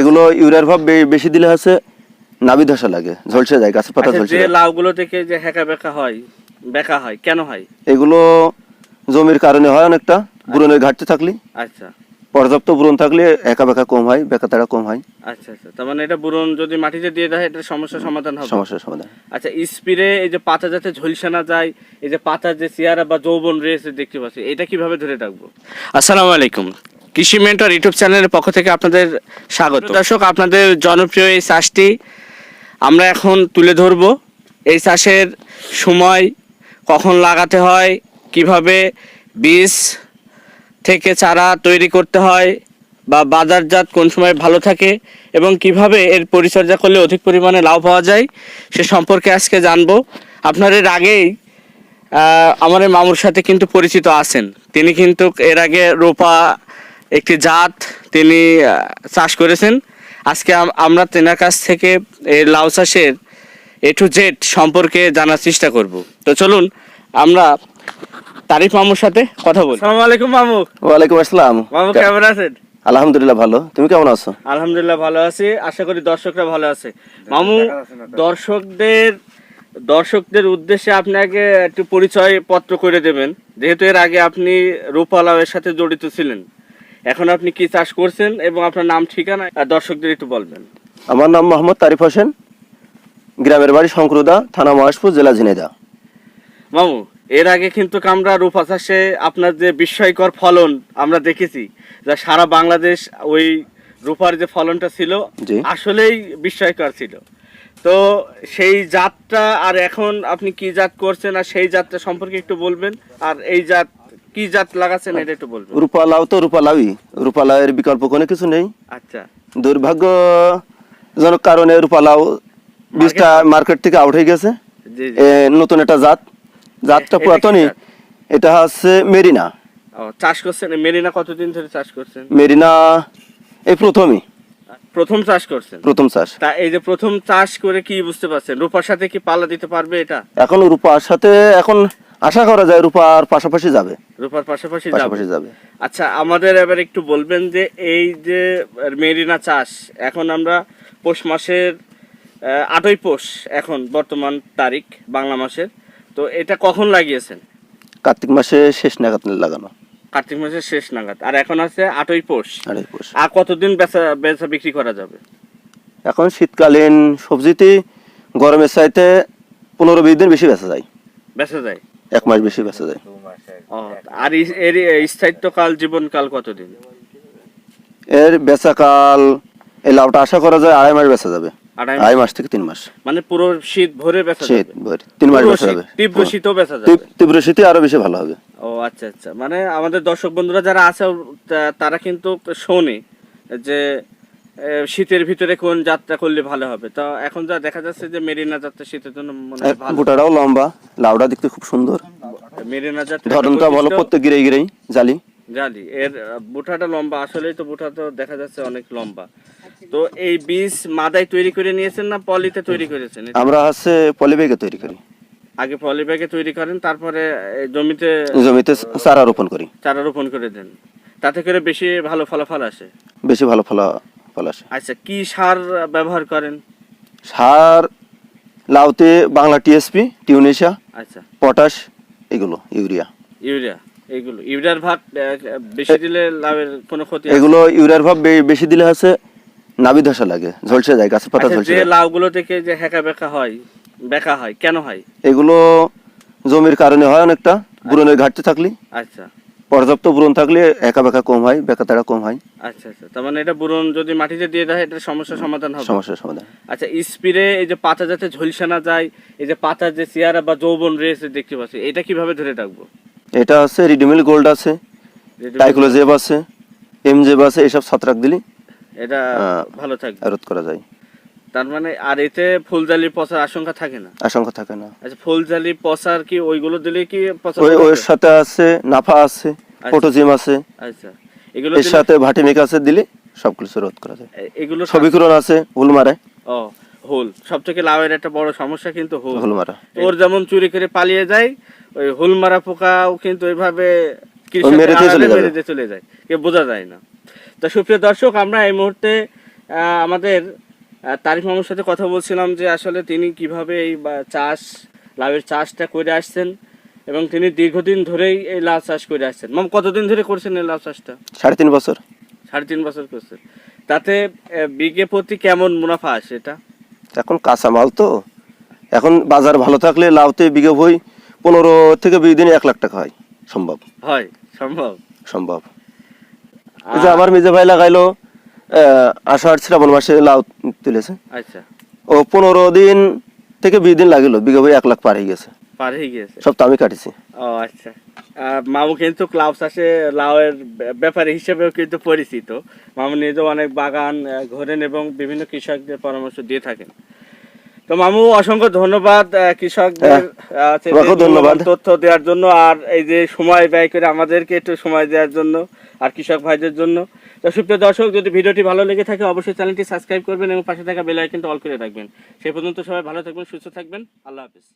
এগুলো ইউরিয়ার ভাব বেশি দিলে হচ্ছে নাবি ধসা লাগে ঝলসে যায় গাছের পাতা আচ্ছা, ঝলসে যে লাউগুলো থেকে যে হ্যাকা বেকা হয় বেকা হয় কেন হয়? এগুলো জমির কারণে হয় অনেকটা বুরনের ঘাটতি থাকলে। আচ্ছা। পর্যাপ্ত বুরন থাকলে একা বেকা কম হয় বেকা তারা কম হয়। আচ্ছা আচ্ছা তার মানে এটা বুরন যদি মাটিতে দিয়ে দেয় এটা সমস্যার সমাধান হবে? সমস্যার সমাধান। আচ্ছা স্প্রে এই যে পাতা যাতে ঝলসে না যায় এই যে পাতার যে চেয়ারা বা যৌবন রয়েছে দেখতে পাচ্ছি এটা কীভাবে ধরে রাখব? আসসালামু আলাইকুম। কৃষি মেন্টর ইউটিউব চ্যানেলের পক্ষ থেকে আপনাদের স্বাগত। দর্শক, আপনাদের জনপ্রিয় এই চাষটি আমরা এখন তুলে ধরব। এই চাষের সময় কখন লাগাতে হয়, কীভাবে বীজ থেকে চারা তৈরি করতে হয় বা বাজারজাত কোন সময় ভালো থাকে এবং কীভাবে এর পরিচর্যা করলে অধিক পরিমাণে লাভ পাওয়া যায়, সে সম্পর্কে আজকে জানব। আপনার এর আগেই আমার মামুর সাথে কিন্তু পরিচিত আছেন। তিনি কিন্তু এর আগে রোপা একটি জাত তিনি আহ, চাষ করেছেন। আজকে আম- আমরা তেনার কাছ থেকে এই লাউ চাষের এ টু জেড সম্পর্কে জানার চেষ্টা করব। তো চলুন আমরা তারিফ মামুর সাথে কথা বলি। আসসালামু আলাইকুম মামু। ওয়ালাইকুম আসসালাম। মামু কেমন আছেন? আলহামদুলিল্লাহ ভালো। তুমি কেমন আছো? আলহামদুলিল্লাহ ভালো আছি। আশা করি দর্শকরা ভালো আছে। মামু দর্শকদের দর্শকদের উদ্দেশ্যে আপনাকে একটু পরিচয় পত্র করে দেবেন। যেহেতু এর আগে আপনি রূপালাওয়ের সাথে জড়িত ছিলেন। এখন আপনি কি চাষ করছেন এবং আপনার নাম ঠিকানা আর দর্শকদের একটু বলবেন। আমার নাম মোহাম্মদ তারিফ হোসেন গ্রামের বাড়ি শঙ্করদা থানা মহেশপুর জেলা ঝিনাইদা মামু এর আগে কিন্তু আমরা রূপা চাষে আপনার যে বিস্ময়কর ফলন আমরা দেখেছি যা সারা বাংলাদেশ ওই রূপার যে ফলনটা ছিল আসলেই বিস্ময়কর ছিল। তো সেই জাতটা আর এখন আপনি কি জাত করছেন আর সেই জাতটা সম্পর্কে একটু বলবেন আর এই জাত কি জাত লাগাচ্ছেন এটা একটু বলবেন? রূপা লাউ তো রূপা লাউই রূপা লাউয়ের বিকল্প কোনো কিছু নেই। আচ্ছা। দুর্ভাগ্যজনক কারণে রূপা লাউ বীজটা মার্কেট থেকে আউট হয়ে গেছে। জি জি। নতুন একটা জাত। জাতটা পুরাতনই। এটা হচ্ছে মেরিনা। ও, চাষ করছেন? মেরিনা কতদিন ধরে চাষ করছেন? মেরিনা এই প্রথমই। প্রথম চাষ করছেন? প্রথম চাষ। তা এই যে প্রথম চাষ করে কি বুঝতে পারছেন? রূপার সাথে কি পাল্লা দিতে পারবে এটা? এখন রূপার সাথে এখন আশা করা যায় রূপার পাশাপাশি যাবে। রূপার পাশাপাশি যাবে? পাশাপাশি যাবে। আচ্ছা আমাদের এবার একটু বলবেন যে এই যে মেরিনা চাষ এখন আমরা পৌষ মাসের আটই পৌষ এখন বর্তমান তারিখ বাংলা মাসের। তো এটা কখন লাগিয়েছেন? কার্তিক মাসে শেষ নাগাদ লাগানো। কার্তিক মাসের শেষ নাগাদ। আর এখন আছে আটই পোষ। আর কতদিন বেচা বেচা বিক্রি করা যাবে? এখন শীতকালীন সবজিতে গরমের চাইতে পনেরো বিশ দিন বেশি বেচা যায়। বেচা যায়? এক মাস বেশি বেচা যায়। আর এর স্থায়িত্বকাল জীবনকাল কতদিন? এর বেচাকাল এই লাউটা আশা করা যায় আড়াই মাস বেচা যাবে। আড়াই মাস। থেকে তিন মাস। মানে পুরো শীত ভরে বেচা শীত ভর, তিন মাস তীব্র বেচা যাবে। তীব্র শীতও বেচা যাবে। তীব্র শীতে আরও বেশি ভালো হবে। ও আচ্ছা আচ্ছা। মানে আমাদের দর্শক বন্ধুরা যারা আছে তারা কিন্তু শোনে যে শীতের ভিতরে কোন যাত্রা করলে ভালো হবে। তো এখন যা দেখা যাচ্ছে যে মেরিনা যাত্রা শীতের জন্য মনে হয় গোটাটাও লম্বা লাউটা দেখতে খুব সুন্দর। মেরিনা যাত্রা ধরনটা ভালো প্রত্যেক গিরেই গিরেই জালি। জালি। এর বুটাটা লম্বা। আসলেই তো বুটা তো দেখা যাচ্ছে অনেক লম্বা। তো এই বীজ মাদায় তৈরি করে নিয়েছেন না পলিতে তৈরি করেছেন? আমরা হচ্ছে পলিবেগে তৈরি করি। আগে পলি ব্যাগে তৈরি করেন তারপরে জমিতে জমিতে চারা রোপণ করি। চারা রোপণ করে দেন। তাতে করে বেশি ভালো ফলাফল আসে? বেশি ভালো ফলা ফল আসে। আচ্ছা কি সার ব্যবহার করেন? সার লাউতে বাংলা টিএসপি টিউনেশিয়া আচ্ছা। পটাশ এগুলো ইউরিয়া। ইউরিয়া এইগুলো ইউরিয়ার ভাগ বেশি দিলে লাভের কোনো ক্ষতি এগুলো ইউরিয়ার ভাব বে- বেশি দিলে হচ্ছে নাবি ধসা লাগে ঝলসে যায় গাছের পাতা আচ্ছা, ঝলসে যে লাউগুলো থেকে যে হ্যাকা বেকা হয় বেকা হয় কেন হয়? এগুলো জমির কারণে হয় অনেকটা বুরনের ঘাটতি থাকলে। আচ্ছা। পর্যাপ্ত বুরন থাকলে একা বেকা কম হয় বেকা তারা কম হয়। আচ্ছা আচ্ছা। তার মানে এটা বুরন যদি মাটিতে দিয়ে দেয় এটা সমস্যার সমাধান হবে? সমস্যার সমাধান। আচ্ছা স্প্রে এই যে পাতা যাতে ঝলসে না যায় এই যে পাতার যে চেয়ারা বা যৌবন রয়েছে দেখতে পাচ্ছি এটা কীভাবে ধরে রাখব? এটা আছে রিডিমিল গোল্ড আছে টাইক্লোজেব আছে এমজেব আছে এইসব ছত্রাক দিলে এটা ভালো থাকবে। রোধ করা যায়। তার মানে আর এতে ফুলজালি পচার আশঙ্কা থাকে না? আশঙ্কা থাকে না। আচ্ছা ফুলজালি পচার কি ওইগুলো দিলে কি পচা ওই ওর সাথে আছে নাফা আছে ফটোজিম আছে। আচ্ছা। এগুলো এর সাথে ভাটিমিক আছে দিলে সব রোধ করা যায়। এগুলো ছবিকরণ আছে হুল মারে। ও হোল। সব থেকে লাউয়ের একটা বড় সমস্যা কিন্তু হোল। হুল মারা। ওর যেমন চুরি করে পালিয়ে যায় ওই হুল মারা পোকাও কিন্তু ওইভাবে চলে যায় কেউ বোঝা যায় না। তা সুপ্রিয় দর্শক আমরা এই মুহূর্তে আমাদের তারিক মামুর সাথে কথা বলছিলাম যে আসলে তিনি কীভাবে এই চাষ লাভের চাষটা করে আসছেন এবং তিনি দীর্ঘদিন ধরেই এই লাভ চাষ করে আসছেন। মাম কতদিন ধরে করছেন এই লাভ চাষটা? সাড়ে তিন বছর। সাড়ে তিন বছর করছেন। তাতে বিঘে প্রতি কেমন মুনাফা আসে এটা? এখন কাঁচা মাল তো। এখন বাজার ভালো থাকলে লাউতে বিঘে বই পনেরো থেকে বিশ দিনে এক লাখ টাকা হয়। সম্ভব। হয় সম্ভব। সম্ভব। এই যে আমার মেজে ভাই লাগাইলো আষাঢ় শ্রাবণ মাসে লাউ তুলেছে। আচ্ছা। ও পনেরো দিন থেকে বিশ দিন লাগিল বিঘা ভাই এক লাখ পার হয়ে গেছে। পার হয়ে গেছে সব তো আমি কাটিছি। ও আচ্ছা। মামু কিন্তু ক্লাব চাষে লাউয়ের ব্য- ব্যাপারী হিসেবেও কিন্তু পরিচিত। মামু নিজেও অনেক বাগান ঘোরেন এবং বিভিন্ন কৃষকদের পরামর্শ দিয়ে থাকেন। তো মামু অসংখ্য ধন্যবাদ কৃষকদের আহ, যে তোমাকেও ধন্যবাদ। তথ্য দেওয়ার জন্য আর এই যে সময় ব্যয় করে আমাদেরকে একটু সময় দেওয়ার জন্য আর কৃষক ভাইদের জন্য। তো সুপ্রিয় দর্শক যদি ভিডিওটি ভালো লেগে থাকে অবশ্যই চ্যানেলটি সাবস্ক্রাইব করবেন এবং পাশে থাকা বেল আইকনটা অল করে রাখবেন। সেই পর্যন্ত সবাই ভালো থাকবেন সুস্থ থাকবেন। আল্লাহ হাফিজ।